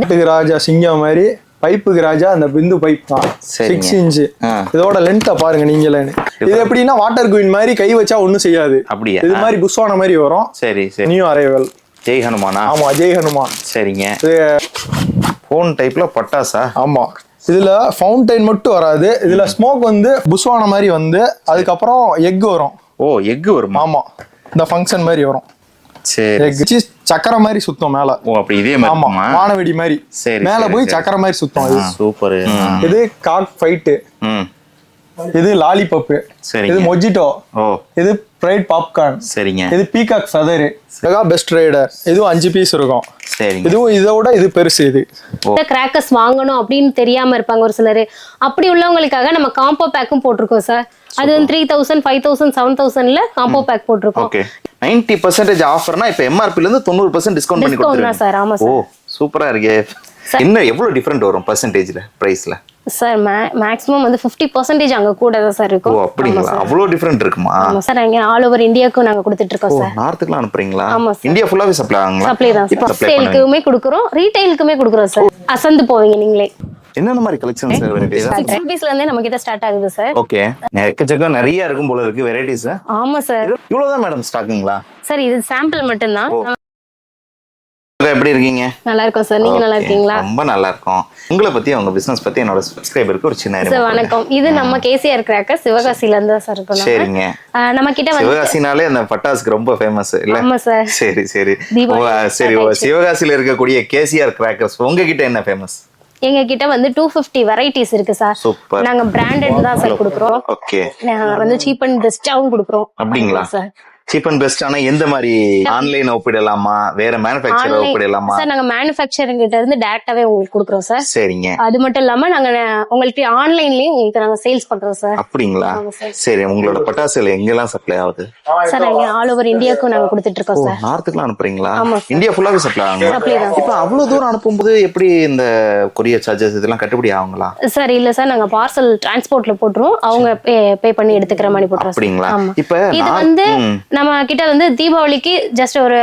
வீட்டுக்கு ராஜா சிங்கம் மாதிரி பைப்புக்கு ராஜா அந்த பிந்து பைப் தான். Six inch. இதோட லென்த்தை பாருங்க நீங்களே இது எப்படின்னா வாட்டர் குயின் மாதிரி கை வச்சா ஒண்ணும் செய்யாது. அப்படியா? இது மாதிரி புஷ்வான மாதிரி வரும். சரி சரி. நியூ அரைவல் ஜெய் ஹனுமானா? ஆமா ஜெய் ஹனுமான். சரிங்க. இது ஃபோன் டைப்ல பட்டாசா? ஆமா. இதுல ஃபவுண்டைன் மட்டும் வராது. இதுல ஸ்மோக் வந்து புஷ்வான மாதிரி வந்து அதுக்கப்புறம் எக் வரும். ஓ எக் வருமா? ஆமா. இந்த ஃபங்க்ஷன் மாதிரி வரும். சரி சக்கரை மாதிரி சுத்தம் மேல. ஓ அப்படி இதே ஆமா மாதிரி வானவெடி மாதிரி. சரி, மேல போய். சக்கரை மாதிரி சுத்தம். சூப்பர். இது காக் ஃபைட்டு இது லாலிபப்பு. இது மொஜிட்டோ ஓ. இது ஃப்ரைட் பாப்கார்ன் சரிங்க. இது peacock feather mega best rider இதுவும் அஞ்சு பீஸ் இருக்கும். சரிங்க. இதுவும் இதை விட இது பெருசு இது. கிராக்கர்ஸ் வாங்கணும் அப்படின்னு தெரியாம இருப்பாங்க ஒரு சிலர். அப்படி உள்ளவங்களுக்காக நம்ம காம்போ பேக்கும் போட்டிருக்கோம் சார் அது வந்து three thousand five thousand seven தௌசண்ட்ல combo pack போட்டிருக்கோம். ஓகே. நைன்டி பர்சன்டேஜ் ஆஃபர்னா இப்போ எம்ஆர்பில இருந்து தொண்ணூறு பர்சன்ட் டிஸ்கவுண்ட் பண்ணி தான் sir, ஆமா ஓ sir. சூப்பரா இருக்கே. என்ன எவ்வளவு டிஃபரெண்ட் வரும் பர்சன்டேஜ்ல பிரைஸ்ல சார் மேக்ஸிமம் வந்து ஃபிஃப்டி பர்சன்டேஜ் அங்க கூட தான் சார் ஓ இருக்கும் அப்படிங்களா அவ்வளோ டிஃபரெண்ட் இருக்குமா? ஆமா சார் அங்க ஆல் ஓவர் இந்தியாவுக்கும் நாங்க கொடுத்துட்டு இருக்கோம் ஓ சார். நார்த்துக்குலாம் அனுப்புறீங்களா? ஆமா sir. இந்தியா ஃபுல்லாவே சப்ளை ஆகுங்களா? சப்ளை தான் சார். சேலுக்குமே கொடுக்குறோம் ரீட்டைலுக்குமே கொடுக்குறோம் சார். அசந்து போவீங்க நீங்களே. என்னென்ன மாதிரி கலெக்ஷன்ஸ் வெரைட்டிஸ் சிக்ஸ் ருபீஸ்ல இருந்தே நம்ம கிட்ட ஸ்டார்ட் ஆகுது சார். ஓகே எக்கச்சக்கம் நிறைய இருக்கும் போல இருக்கு வெரைட்டிஸ் ஆமா சார். இவ்வளவுதான் மேடம் ஸ்டாக்குங்களா சார் இது சாம்பிள் மட்டும்தான். எப்படி இருக்கீங்க? நல்லா இருக்கும் சார். நீங்க நல்லா இருக்கீங்களா? ரொம்ப நல்லா இருக்கும் உங்களை பத்தி உங்க பிசினஸ் பத்தி என்னோட சப்ஸ்கிரைபருக்கு ஒரு சின்ன சார் அறிமுகம். வணக்கம். இது நம்ம கேசிஆர் கிராக்கர் சிவகாசில இருந்து சார் இருக்கோம். சரிங்க. நம்ம கிட்ட வந்து சிவகாசினாலே அந்த பட்டாசுக்கு ரொம்ப ஃபேமஸ் இல்ல? ஆமா சார். சரி சரி. சரி. சிவகாசியில இருக்கக்கூடிய கேசிஆர் கிராக்கர்ஸ் உங்ககிட்ட என்ன ஃபேமஸ் எங்க கிட்ட வந்து டூ ஃபிஃப்டி வெரைட்டிஸ் இருக்கு சார். நாங்க பிராண்டட் தான் சார் கொடுக்குறோம். வந்து சீப் அண்ட் பெஸ்டாவும் கொடுக்குறோம். அப்படிங்களா? சார். சீப் அண்ட் பெஸ்ட் ஆனா எந்த மாதிரி ஆன்லைன் ஒப்பிடலாமா? வேற மேனுஃபேக்சர் ஒப்பிடலாமா? சார் நாங்க மேனுஃபேக்சரிங் கிட்ட இருந்து டேரக்டாவே உங்களுக்கு கொடுக்குறோம் சார் சரிங்க. அது மட்டும் இல்லாம நாங்க உங்களுக்கு ஆன்லைன்லயும் உங்களுக்கு நாங்க சேல்ஸ் பண்றோம் சார் அப்படிங்களா? சார். உங்களோட பட்டாசுல எங்கெல்லாம் சப்ளை ஆகுது? சார் நாங்க ஆல் ஓவர் இந்தியாவுக்கும் நாங்க கொடுத்துட்டு இருக்கோம் சார் நார்த்துக்குலாம் அனுப்புறீங்களா. இந்தியா ஃபுல்லாவே சப்ளை தான் இப்ப அவ்வளவு தூரம் அனுப்பும்போது எப்படி இந்த கொரியர் சார்ஜஸ் இதெல்லாம் கட்டுப்படி ஆகுங்களா? சார் இல்ல சார் நாங்க பார்சல் டிரான்ஸ்போர்ட்ல போட்டுருவோம். அவங்க பே பண்ணி எடுத்துக்கிற மாதிரி sir. அப்படிங்களா? இப்ப இது வந்து. நம்ம கிட்ட வந்து தீபாவளிக்கு ஜஸ்ட் ஒரு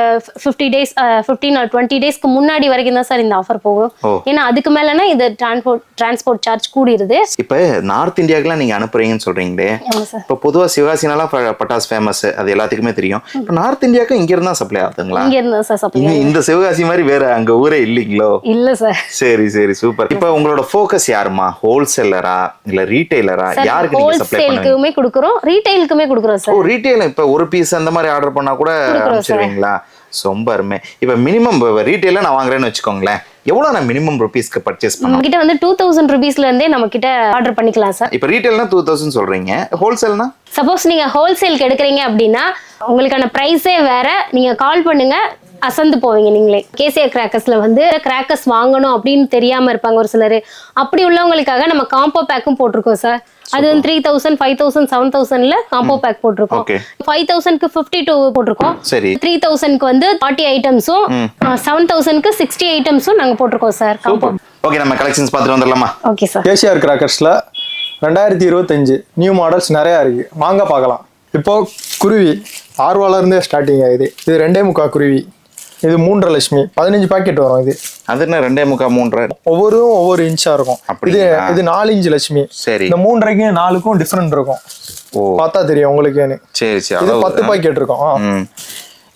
fifty days fifteen or twenty டேஸ்க்கு முன்னாடி வரைக்கும் தான் சார் இந்த ஆஃபர் போகும். ஏன்னா அதுக்கு மேலனா இது டிரான்ஸ்போர்ட் டிரான்ஸ்போர்ட் சார்ஜ் கூடிருது. இப்ப நார்த் இந்தியாக்கெல்லாம் நீங்க அனுப்புறீங்கன்னு சார். இப்ப பொதுவா சிவகாசினாலாம் ப- பட்டாஸ் ஃபேமஸ் அது எல்லாத்துக்குமே தெரியும். இப்ப நார்த் இந்தியாவுக்கு இங்க இருந்தா சப்ளை ஆகுதுங்களா? இங்க இருந்தா சார் சப்ளை இந்த சிவகாசி மாதிரி வேற அங்க ஊரே இல்லைங்களோ? இல்ல சார். சரி சரி சூப்பர். இப்ப உங்களோட ஃபோக்கஸ் யாருமா ஹோல்சேலரா இல்ல ரீட்டைலரா யாருக்கு நீங்க சப்ளை பண்ணுவீங்க? ஹோல்சேலுக்குமே கொடுக்குறோம் ரீட்டைலுக்குமே கொடுக்குறோம் சார். ரீட்டைல் இப்ப ஒரு பீஸ் அந்த மாதிரி ஆர்டர் பண்ணா கூட அனுப்பிச்சிருவீங்களா? ரொம்ப அருமை. இப்ப மினிமம் ரீட்டைல நான் வாங்குறேன்னு வச்சுக்கோங்களேன். எவ்வளவு நான் மினிமம் ருபீஸ்க்கு பர்ச்சேஸ் பண்ணணும்? கிட்ட வந்து டூ தௌசண்ட் ருபீஸ்ல இருந்தே நம்ம கிட்ட ஆர்டர் பண்ணிக்கலாம் சார் இப்ப ரீட்டைல்னா டூ தௌசண்ட் சொல்றீங்க. ஹோல்சேல்னா சப்போஸ் நீங்க ஹோல்சேலுக்கு எடுக்கிறீங்க அப்படின்னா உங்களுக்கான ப்ரைஸே வேற. நீங்க கால் பண்ணுங்க. அசந்து போவீங்க நீங்களே. கேசிஆர் கிராக்கர்ஸ்ல வந்து கிராக்கர்ஸ் வாங்கணும் அப்படின்னு தெரியாம இருப்பாங்க ஒரு சிலர். அப்படி உள்ளவங்களுக்காக நம்ம காம்போ பேக்கும் போட்டிருக்கோம் சார் அது வந்து three thousand five thousand seven தௌசண்ட்ல combo pack போட்டிருக்கோம். ஃபைவ் தௌசண்ட்க்கு ஃபிஃப்டி டூ போட்டிருக்கோம். சரி. த்ரீ தௌசண்ட்க்கு வந்து ஃபார்ட்டி ஐட்டம்ஸும் செவன் தௌசண்ட்க்கு சிக்ஸ்டி ஐட்டம்ஸும் நாங்க போட்டிருக்கோம் சார் காம்போ ஓகே நம்ம கலெக்ஷன்ஸ் பார்த்துட்டு வந்துடலாமா? ஓகே சார் கேசிஆர் கிராக்கர்ஸ்ல ரெண்டாயிரத்தி இருபத்தஞ்சு நியூ மாடல்ஸ் நிறையா இருக்கு. வாங்க பார்க்கலாம். இப்போ குருவி ஆர்வால இருந்தே ஸ்டார்டிங் ஆகுது. இது ரெண்டே முக்கா குருவி. இது மூன்றரை லட்சுமி. பதினஞ்சு பாக்கெட் வரும் இது. அது என்ன ரெண்டே முக்கா மூன்றரை? ஒவ்வொருவும் ஒவ்வொரு இன்ச்சா இருக்கும். இது? இது நாலு இன்ச் லட்சுமி. சரி. இந்த மூன்றரைக்கும் நாலுக்கும் டிஃப்ரெண்ட் இருக்கும். ஓ. பார்த்தா தெரியும் உங்களுக்கேன்னு. சரி சரி. இது பத்து பாக்கெட் இருக்கும்.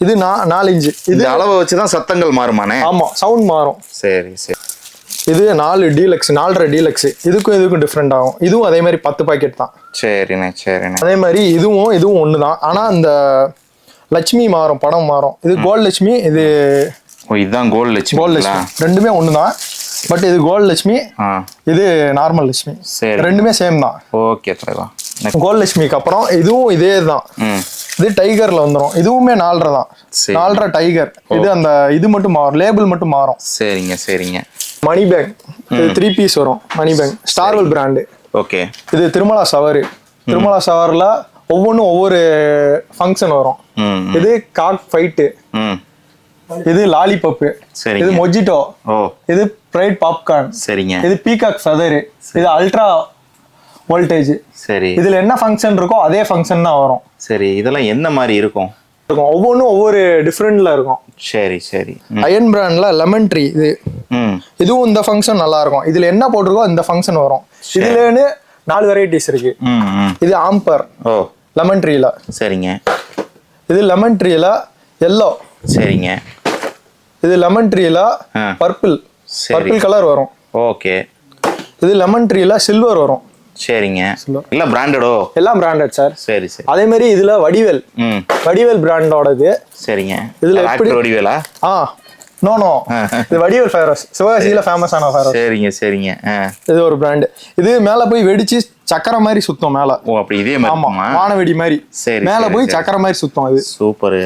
இது நாலு இன்ச்சு இது அளவை வச்சுதான் சத்தங்கள் மாறுமானே? ஆமா சவுண்ட் மாறும். சரி சரி. இது நாலு டீலக்ஸ் நாலரை டீலக்ஸ் இதுக்கும் இதுக்கும் டிஃப்ரெண்ட் ஆகும். இதுவும் அதே மாதிரி பத்து பாக்கெட் தான். சரிண்ணே சரிண்ணே. அதே மாதிரி இதுவும் இதுவும் ஒன்று தான் ஆனால் இந்த லட்சுமி மாறும் படம் மாறும். இது கோல்ட் லட்சுமி இது இதுதான் கோல்டு கோல்ட் லட்சுமிங்களா லட்சுமி. ரெண்டுமே ஒன்று தான் பட் இது கோல்ட் லட்சுமி இது நார்மல் லட்சுமி. சரி. ரெண்டுமே சேம் தான். ஓகே தலைவா. கோல்ட் லட்சுமிக்கு அப்புறம் இதுவும் இதே தான். இது டைகர்ல வந்துடும் இதுவுமே நாலரை தான். நாலரை டைகர். இது அந்த இது மட்டும் மாறும். லேபிள் மட்டும் மாறும். சரிங்க சரிங்க. Money bag. இது த்ரீ பீஸ் வரும். Money bag. Starwell brand okay. இது திருமலா சவாரி. திருமலா சவாரில் ஒவ்வொன்றும் ஒவ்வொரு ஃபங்க்ஷன் வரும். இது காக் ஃபைட்டு ம். இது லாலிபப்பு சரிங்க. இது மொஜிட்டோ ஓ. இது ஃப்ரைட் பாப்கார்ன் சரிங்க. இது பீகாக் ஃபெதரு இது அல்ட்ரா வோல்டேஜ் சரி. இதுல என்ன ஃபங்க்ஷன் இருக்கோ அதே ஃபங்க்ஷன் தான் வரும். சரி இதெல்லாம் என்ன மாதிரி இருக்கும்? இருக்கும். ஒவ்வொன்றும் ஒவ்வொரு டிஃப்ரெண்ட்ல இருக்கும். சரி சரி. அயன் பிராண்ட்ல லெமன் ட்ரீ இது. இதுவும் இந்த ஃபங்க்ஷன் நல்லா இருக்கும். இதுல என்ன போட்டிருக்கோ இந்த ஃபங்க்ஷன் வரும். இதுலன்னு நாலு வெரைட்டிஸ் இருக்கு. இது ஆம்பர் ஓ. லெமன் ட்ரீல சரிங்க. இது லெமன் ட்ரீல எல்லோ சரிங்க. இது லெமன் ட்ரீல. பர்பிள். பர்பிள் கலர் வரும். ஓகே. இது லெமன் ட்ரீல சில்வர் வரும். சரிங்க. எல்லாம் பிராண்டடோ எல்லாம் பிராண்டட் சார் சரி சரி. அதே மாதிரி இதுல வடிவேல். ம். வடிவேல் பிராண்டோடது சரிங்க. இதுல எப்படி- வடிவேலா? ஆ. நோ நோ இது வடிவேல் ஃபேரஸ் சிவகாசியில ஃபேமஸான ஃபேரஸ் சரிங்க சரிங்க. இது ஒரு பிராண்டு இது மேல போய் வெடிச்சு சக்கரை மாதிரி சுத்தம் மேல. ஓ அப்படி இதே மாதிரி ஆமா? வானவெடி மாதிரி. சரி, மேல போய். சக்கரை மாதிரி சுத்தம் இது சூப்பர்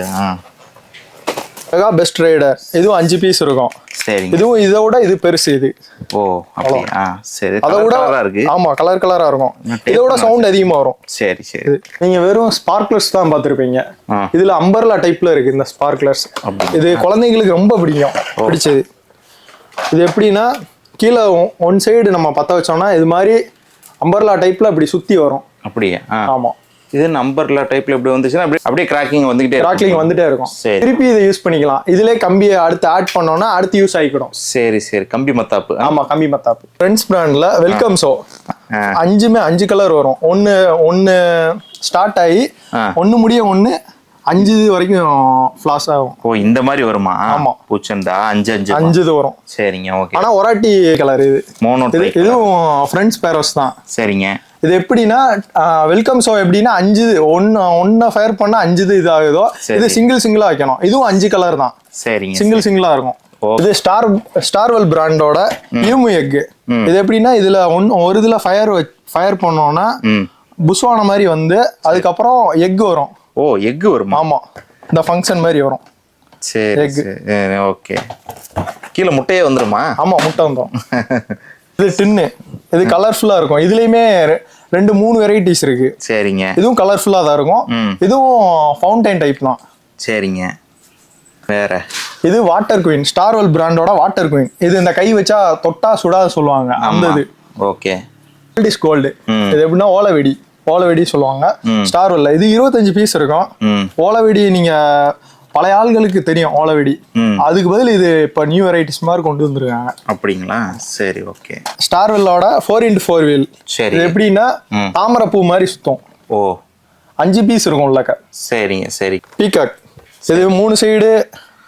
மெகா பெஸ்ட் ரைடர் இதுவும் அஞ்சு பீஸ் இருக்கும். சரிங்க. இதுவும் இதை விட இது பெருசு இது. ஓ சரி. அதை கலர் விட இருக்கு? ஆமா கலர் கலரா இருக்கும். இதை விட சவுண்ட் அதிகமா வரும். சரி சரி. இது. நீங்க வெறும் ஸ்பார்க்லர்ஸ் தான் பார்த்திருப்பீங்க. இதுல அம்பர்லா டைப்ல இருக்கு இந்த ஸ்பார்க்லர்ஸ். இது குழந்தைங்களுக்கு ரொம்ப பிடிக்கும். பிடிச்சது. இது எப்படின்னா கீழே ஒன் சைடு நம்ம பத்த வச்சோம்னா இது மாதிரி அம்பர்லா டைப்ல இப்படி சுத்தி வரும். அப்படியே? ஆமா. இது நம்பர்ல டைப்ல இப்படி வந்துச்சுன்னா அப்படியே அப்படியே கிராக்கிங் வந்துகிட்டே. ராக்லிங் வந்துட்டே இருக்கும். சரி. திருப்பி இதை யூஸ் பண்ணிக்கலாம். இதுல கம்பியை அடுத்து ஆட் பண்ணோம்னா அடுத்து யூஸ் ஆகிக்கிடும். சரி சரி. கம்பி மத்தாப்பு. ஆமா கம்பி மத்தாப்பு. ஃப்ரெண்ட்ஸ் பிராண்ட்ல வெல்கம் ஷோ. அஞ்சுமே அஞ்சு கலர் வரும். ஒன்னு ஒன்னு ஸ்டார்ட் ஆகி. ஒன்னு முடிய ஒன்னு அஞ்சு இது வரைக்கும் ஃபிளாஸ் ஆகும். ஓ இந்த மாதிரி வருமா? ஆமா. பூச்சண்டா அஞ்சு அஞ்சு அஞ்சு இது வரும். சரிங்க ஓகே ஆனா ஒராட்டி கலர் இது. மோனோ இது இதுவும் ஃப்ரெண்ட்ஸ் பேரோஸ் தான். சரிங்க. இது எப்படின்னா வெல்கம் ஷோ எப்படின்னா அஞ்சு ஒன்னு ஒன்ன ஃபயர் பண்ணா அஞ்சு இது இதாகுதோ சரி. இது சிங்கிள் சிங்கிளா வைக்கணும். இதுவும் அஞ்சு கலர் தான். சரிங்க சிங்கிள் சிங்கிளா இருக்கும். இது ஸ்டார் ஸ்டார்வெல் பிராண்டோட யூமு எக் இது எப்படின்னா இதுல ஒன்னு ஒரு இதுல ஃபயர் ஃபயர் பண்ணோம்னா புஷ்வான மாதிரி வந்து அதுக்கப்புறம் எக் வரும். ஓ எக்கு வருமா? ஆமா. இந்த ஃபங்க்ஷன் மாதிரி வரும். சரி. சரி. ஓகே கீழே முட்டையே வந்துருமா? ஆமா முட்டை வந்துடும் இது டின்னு இது கலர்ஃபுல்லா இருக்கும். இதுலயுமே ரெண்டு மூணு வெரைட்டிஸ் இருக்கு. சரிங்க. இதுவும் கலர்ஃபுல்லா தான் இருக்கும். இதுவும் ஃபவுண்டைன் டைப் தான். சரிங்க. வேற. இது வாட்டர் குயின் ஸ்டார்வெல் பிராண்டோட வாட்டர் குயின் இது இந்த கை வச்சா தொட்டா சுடாத சொல்லுவாங்க. அந்த இது. ஓகே. Is gold. இது எப்படின்னா ஓலவெடி. ஓலவெடி சொல்லுவாங்க. ஸ்டார்வெல்ல இது இருபத்தஞ்சு பீஸ் இருக்கும். ஓலவெடி நீங்க பழைய ஆள்களுக்கு தெரியும் ஓலவெடி. அதுக்கு பதில் இது இப்போ நியூ வெரைட்டிஸ் மாதிரி கொண்டு வந்திருக்காங்க. அப்படிங்களா? சரி ஓகே ஸ்டார்வெல்லோட ஃபோர் இன்ட்டு ஃபோர் வீல் சரி. எப்படின்னா. தாமரைப்பூ மாதிரி சுத்தம். ஓ. அஞ்சு பீஸ் இருக்கும் உள்ளக்க. சரிங்க சரி. பீகாக் இது மூணு சைடு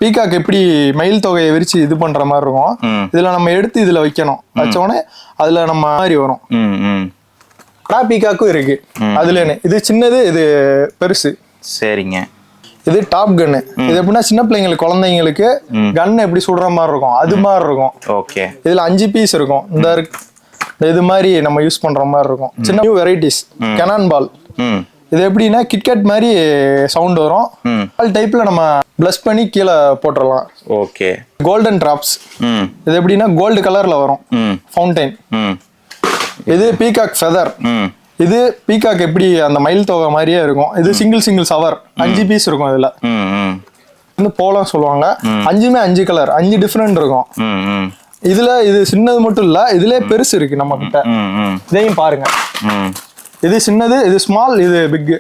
பீகாக் எப்படி மயில் தொகையை விரிச்சு இது பண்ற மாதிரி இருக்கும். இதுல நம்ம எடுத்து இதுல வைக்கணும். வச்ச உடனே அதுல நம்ம மாதிரி வரும். ம் ம். கடா பீகாக்கும் இருக்கு. அதுலன்னு. இது சின்னது இது பெருசு. சரிங்க. இது டாப் கன்னு இது எப்படின்னா சின்ன பிள்ளைங்களுக்கு குழந்தைங்களுக்கு கன் எப்படி சுடுற மாதிரி இருக்கும்? அது மாதிரி இருக்கும். ஓகே. இதுல அஞ்சு பீஸ் இருக்கும். இந்த இது மாதிரி நம்ம யூஸ் பண்ற மாதிரி இருக்கும். சின்ன வெரைட்டிஸ் கெனான் பால் இது எப்படின்னா கிட்கட் மாதிரி சவுண்ட் வரும். பால் டைப்ல நம்ம ப்ளஸ் பண்ணி கீழே போட்டுடலாம் ஓகே. கோல்டன் டிராப்ஸ் இது எப்படின்னா கோல்டு கலர்ல வரும். ஃபவுண்டைன் இது பீகாக் ஃபெதர் இது பீகாக் எப்படி அந்த மயில் தொகை மாதிரியே இருக்கும். இது சிங்கிள் சிங்கிள் சவர் அஞ்சு பீஸ் இருக்கும் இதுல. வந்து போலம் சொல்லுவாங்க. அஞ்சுமே அஞ்சு கலர் அஞ்சு டிஃப்ரெண்ட் இருக்கும். இதுல இது சின்னது மட்டும் இல்ல இதுல பெருசு இருக்கு நம்ம கிட்ட இதையும் பாருங்க. ம். இது சின்னது இது ஸ்மால் இது பிக்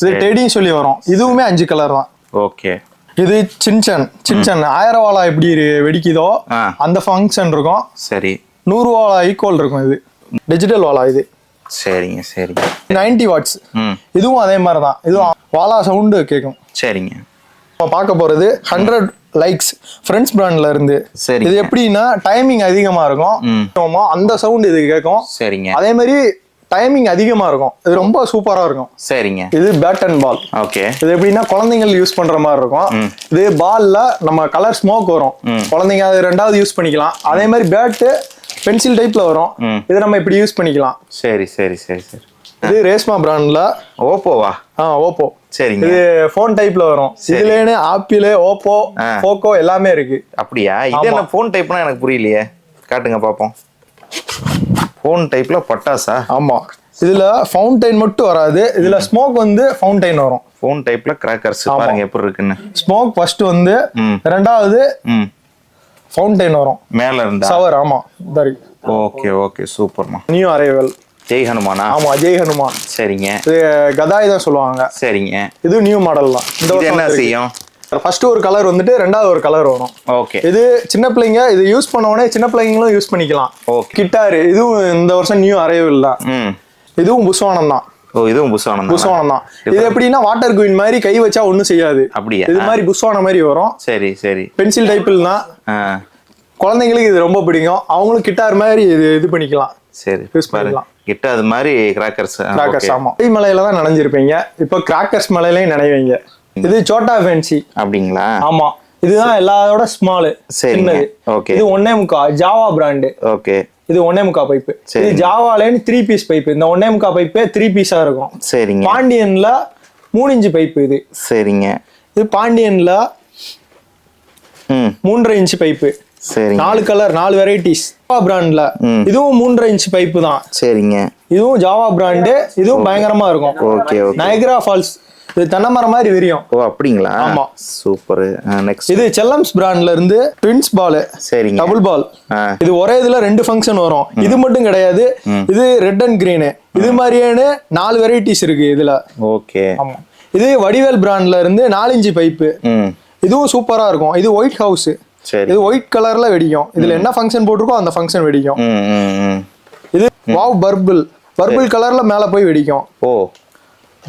இது டெடின்னு சொல்லி வரும். இதுவுமே அஞ்சு கலர் தான். ஓகே. இது சின்சன் சின்சன். ஆயிரம் வாழா எப்படி வெடிக்குதோ. அந்த ஃபங்க்ஷன் இருக்கும். சரி. நூறு வாழா ஈக்குவல் இருக்கும் இது. டிஜிட்டல் வாழா இது. சரிங்க சரிங்க. 90 வாட்ஸ். இதுவும் அதே மாதிரி தான் இதுவும் வாழா சவுண்டு கேட்கும். சரிங்க. நம்ம பார்க்க போறது ஹண்ட்ரட் லைக்ஸ் ஃப்ரெண்ட்ஸ் பிராண்ட்ல இருந்து. சரி. இது எப்படின்னா டைமிங் அதிகமா இருக்கும். அந்த சவுண்ட் இது கேட்கும். சரிங்க. அதே மாதிரி டைமிங் அதிகமா இருக்கும். இது ரொம்ப சூப்பரா இருக்கும். சரிங்க. இது பேட் அண்ட் பால் ஓகே. இது எப்படின்னா குழந்தைகள் யூஸ் பண்ற மாதிரி இருக்கும். இது பால்ல நம்ம கலர் ஸ்மோக் வரும். குழந்தைங்க அது ரெண்டாவது யூஸ் பண்ணிக்கலாம். அதே மாதிரி பேட்டு பென்சில் டைப்ல வரும். இது நம்ம இப்படி யூஸ் பண்ணிக்கலாம். சரி சரி சரி சரி. இது ரேஸ்மா பிராண்ட்ல ஓப்போவா? ஆ ஓப்போ. சரிங்க. இது ஃபோன் டைப்ல வரும். சரி. இதுலேன்னு ஆப்பிள் ஓப்போ. போக்கோ எல்லாமே இருக்கு. அப்படியா? இது. என்ன ஃபோன் டைப்னா எனக்கு புரியலையே. காட்டுங்க பார்ப்போம் ஃபோன் டைப்ல பட்டாசா? ஆமா. இதுல ஃபவுண்டைன் மட்டும் வராது. இதுல ஸ்மோக் வந்து ஃபவுண்டைன் வரும். ஃபோன் டைப்ல கிராக்கர்ஸ் பாருங்க எப்படி இருக்குன்னு. ஸ்மோக் ஃபர்ஸ்ட் வந்து. ரெண்டாவது ஃபவுண்டைன் வரும். மேல இருந்தா? சவர் ஆமா. இருக்கு ஓகே ஓகே சூப்பர்மா நியூ அரைவல் ஜெய் ஹனுமானா? ஆமா ஜெய் ஹனுமான். சரிங்க. இது கதாய் தான் சொல்லுவாங்க. சரிங்க. இது நியூ மாடல் தான். இந்த என்ன செய்யும்? ஃபர்ஸ்ட் ஒரு கலர் வந்துட்டு ரெண்டாவது ஒரு கலர் வரும். ஓகே இது சின்ன பிள்ளைங்க இது யூஸ் பண்ண உடனே சின்ன பிள்ளைங்களும் யூஸ் பண்ணிக்கலாம். Okay. கிட்டாரு இதுவும் இந்த வருஷம் நியூ அரைவல் தான். ம். இதுவும் புஸ்வானம் தான். ஓ இதுவும் புஸ்வானம் தான்? புஸ்வானம் தான் இது எப்படின்னா வாட்டர் குயின் மாதிரி கை வச்சா ஒண்ணும் செய்யாது. அப்படியா? இது மாதிரி புஸ்வானம் மாதிரி வரும். சரி சரி. பென்சில் டைப்பில் தான். குழந்தைங்களுக்கு இது ரொம்ப பிடிக்கும். அவங்களும் கிட்டார் மாதிரி இது இது பண்ணிக்கலாம். சரி பாரு. பண்ணிக்கலாம். கிட்ட அது மாதிரி கிராக்கர்ஸ் கிராக்கர்ஸ் ஆமா. கை மலையில தான் நனைஞ்சிருப்பீங்க. இப்போ கிராக்கர்ஸ் மலையிலயும் நினைவீங்க. இது சோட்டா ஃபேன்சி அப்படிங்களா? ஆமா. இதுதான் எல்லாரோட ஸ்மாலு சரிங்க. Okay. இது ஒன்னே முக்கா ஜாவா பிராண்டு ஓகே இது ஒன்னே முக்கா பைப்பு சரி. இது ஜாவாலேன்னு த்ரீ பீஸ் பைப்பு இந்த ஒன்னே முக்கா பைப்பே த்ரீ பீஸா இருக்கும். சரிங்க. பாண்டியன்ல மூணு இன்ச்சு பைப்பு இது. சரிங்க. இது பாண்டியன்ல மூன்றரை இன்ச்சு பைப்பு சரிங்க. நாலு கலர் நாலு வெரைட்டிஸ் ஜாவா பிராண்ட்ல. இதுவும் மூன்றரை இன்ச்சு பைப்பு தான். சரிங்க. இதுவும் ஜாவா பிராண்டு இதுவும் பயங்கரமா இருக்கும். ஓகே ஓகே நயக்ரா ஃபால்ஸ் இது தென்னைமரம் மாதிரி விரியும். ஓ அப்படிங்களா? ஆமா. சூப்பர். நெக்ஸ்ட் இது செல்லம்ஸ் பிராண்ட்ல இருந்து ட்வின்ஸ் பால் சரிங்க. Double ball. இது ஒரே இதுல ரெண்டு ஃபங்க்ஷன் வரும். இது மட்டும் கிடையாது. இது ரெட் அண்ட் கிரீனு இது மாதிரியான நாலு வெரைட்டிஸ் இருக்கு இதுல. ஓகே. ஆமா. இது வடிவேல் பிராண்ட்ல இருந்து நாலு இன்ச்சு பைப்பு இதுவும் சூப்பரா இருக்கும். இது ஒயிட் ஹவுஸ் சரி. இது ஒயிட் கலர்ல வெடிக்கும். இதுல என்ன ஃபங்க்ஷன் போட்டிருக்கோ அந்த ஃபங்க்ஷன் வெடிக்கும். இது வாவ் பர்பிள் பர்பிள் கலர்ல மேல போய் வெடிக்கும். ஓ.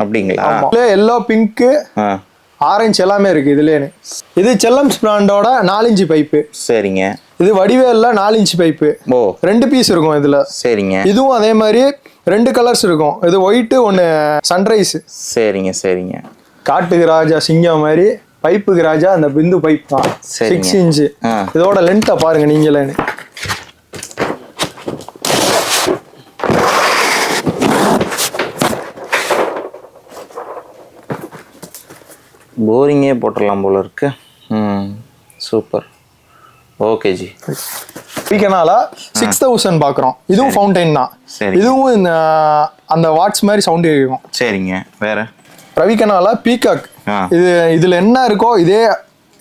அப்படிங்களா? எல்லோ பிங்க் ஆ. ஆரஞ்சு எல்லாமே இருக்கு இதுலேயே. இது செல்லம்ஸ் பிராண்டோட நாலு இன்ச்சு பைப்பு சரிங்க. இது வடிவேல்ல நாலு இன்ச்சு பைப்பு ஓ. ரெண்டு பீஸ் இருக்கும் இதுல. சரிங்க. இதுவும் அதே மாதிரி ரெண்டு கலர்ஸ் இருக்கும். இது ஒயிட்டு ஒன்று சன்ரைஸ் சரிங்க சரிங்க. காட்டுக்கு ராஜா சிங்கம் மாதிரி பைப்புக்கு ராஜா அந்த பிந்து பைப் தான். Six inch. இதோட லென்த்தை பாருங்க நீங்களே போரிங்கே போட்டுடலாம் போல இருக்கு. ம் சூப்பர் ஓகே ஜி. வீக்கனால சிக்ஸ் தௌசண்ட் பார்க்குறோம் இதுவும் ஃபவுண்டைன் தான். இதுவும் இந்த அந்த வாட்ஸ் மாதிரி சவுண்ட் கேட்கும் சரிங்க. வேற? ரவிக்கனால பீகாக். இது இதுல என்ன இருக்கோ இதே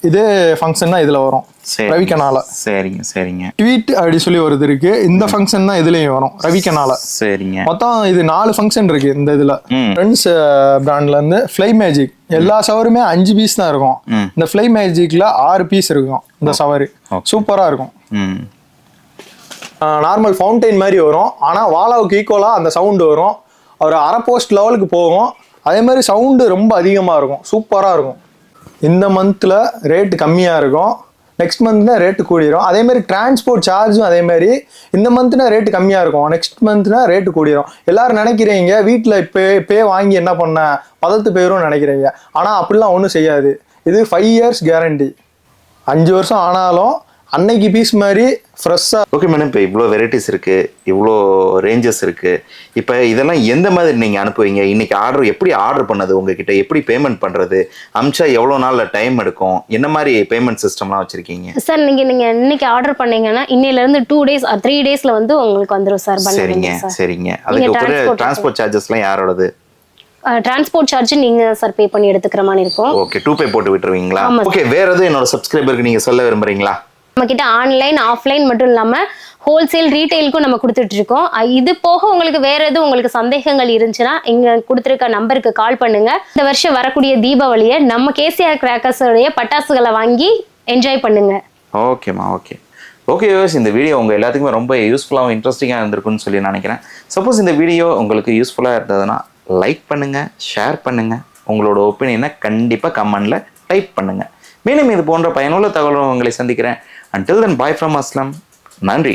இதே ஃபங்க்ஷன் தான் இதுல வரும். ரவிக்கனால. சரிங்க சரிங்க. ட்வீட் அப்படி சொல்லி ஒரு இது இருக்கு. இந்த ஃபங்க்ஷன் தான் இதுலயும் வரும். ரவிக்கனால. சரிங்க. மொத்தம் இது நாலு ஃபங்க்ஷன் இருக்கு இந்த இதுல. ஃப்ரெண்ட்ஸ் பிராண்ட்ல இருந்து ஃப்ளை மேஜிக் எல்லா சவருமே அஞ்சு பீஸ் தான் இருக்கும். இந்த ஃப்ளை மேஜிக்ல ஆறு பீஸ் இருக்கும் இந்த சவரு. சூப்பரா இருக்கும். நார்மல் ஃபவுண்டைன் மாதிரி வரும். ஆனா வாலாவுக்கு ஈக்குவலா அந்த சவுண்டு வரும். ஒரு அரை போஸ்ட் லெவலுக்கு போகும். அதே மாதிரி சவுண்டு ரொம்ப அதிகமா இருக்கும். சூப்பரா இருக்கும். இந்த மந்த்தில் ரேட்டு கம்மியாக இருக்கும். நெக்ஸ்ட் மந்த்னா ரேட்டு கூடிரும். அதே மாதிரி டிரான்ஸ்போர்ட் சார்ஜும் அதே மாதிரி இந்த மந்த்னா ரேட்டு கம்மியாக இருக்கும். நெக்ஸ்ட் மந்த்னா ரேட்டு கூடிரும். எல்லாரும் நினைக்கிறீங்க வீட்டில் இப்போ இப்போயே வாங்கி என்ன பண்ண? பதத்து போயிரும் நினைக்கிறீங்க. ஆனால் அப்படிலாம் ஒன்றும் செய்யாது. இது ஃபைவ் இயர்ஸ் கேரண்டி அஞ்சு வருஷம் ஆனாலும் அன்னைக்கு பீஸ் மாதிரி ஃப்ரெஷ்ஷாக ஓகே மேடம் இப்போ இவ்வளோ வெரைட்டிஸ் இருக்கு இவ்வளோ ரேஞ்சஸ் இருக்கு. இப்போ இதெல்லாம் எந்த மாதிரி நீங்க அனுப்புவீங்க? இன்னைக்கு ஆர்டர் எப்படி ஆர்டர் பண்ணது உங்ககிட்ட? எப்படி பேமெண்ட் பண்றது? அமிச்சா எவ்வளோ நாள்ல டைம் எடுக்கும்? என்ன மாதிரி பேமெண்ட் சிஸ்டம்லாம் வச்சிருக்கீங்க? சார் நீங்க நீங்க இன்னைக்கு ஆர்டர் பண்ணீங்கன்னா இன்னையில இருந்து டூ டேஸ் த்ரீ டேஸ்ல வந்து உங்களுக்கு வந்துரும் சார் சரிங்க சரிங்க. அதுக்கு டிரான்ஸ்போர்ட் சார்ஜஸ்லாம் யாரோடது? டிரான்ஸ்போர்ட் சார்ஜ் நீங்க சார் பே பண்ணி எடுத்துக்கிற மாதிரி இருக்கும். ஓகே டூ பே போட்டு விட்டுருவீங்களா. ஓகே வேற எதுவும் என்னோட சப்ஸ்கிரைபருக்கு நீங்க சொல்ல விரும்புறீங்களா? நம்ம கிட்ட ஆன்லைன் ஆஃப்லைன் மட்டும் இல்லாம ஹோல்சேல் ரீட்டைலுக்கும் நம்ம கொடுத்துட்டு இருக்கோம் இது போக உங்களுக்கு வேற எதுவும் உங்களுக்கு சந்தேகங்கள் இருந்துச்சுன்னா இங்க கொடுத்துருக்க நம்பருக்கு கால் பண்ணுங்க. இந்த வருஷம் வரக்கூடிய தீபாவளியை நம்ம கேசிஆர் கிராக்கர்ஸோடைய பட்டாசுகளை வாங்கி என்ஜாய் பண்ணுங்க. ஓகேம்மா ஓகே ஓகே யோஸ் இந்த வீடியோ உங்கள் எல்லாத்துக்குமே ரொம்ப யூஸ்ஃபுல்லாகவும் இன்ட்ரெஸ்டிங்காக இருந்திருக்குன்னு சொல்லி நினைக்கிறேன். சப்போஸ் இந்த வீடியோ உங்களுக்கு யூஸ்ஃபுல்லாக இருந்ததுன்னா லைக் பண்ணுங்கள் ஷேர் பண்ணுங்கள் உங்களோட ஒப்பீனியனை கண்டிப்பாக கமெண்டில் டைப் பண்ணுங்கள் மீண்டும் இது போன்ற பயனுள்ள தகவலும் உங்களை சந்திக்கிறேன். Until then bye from Aslam நன்றி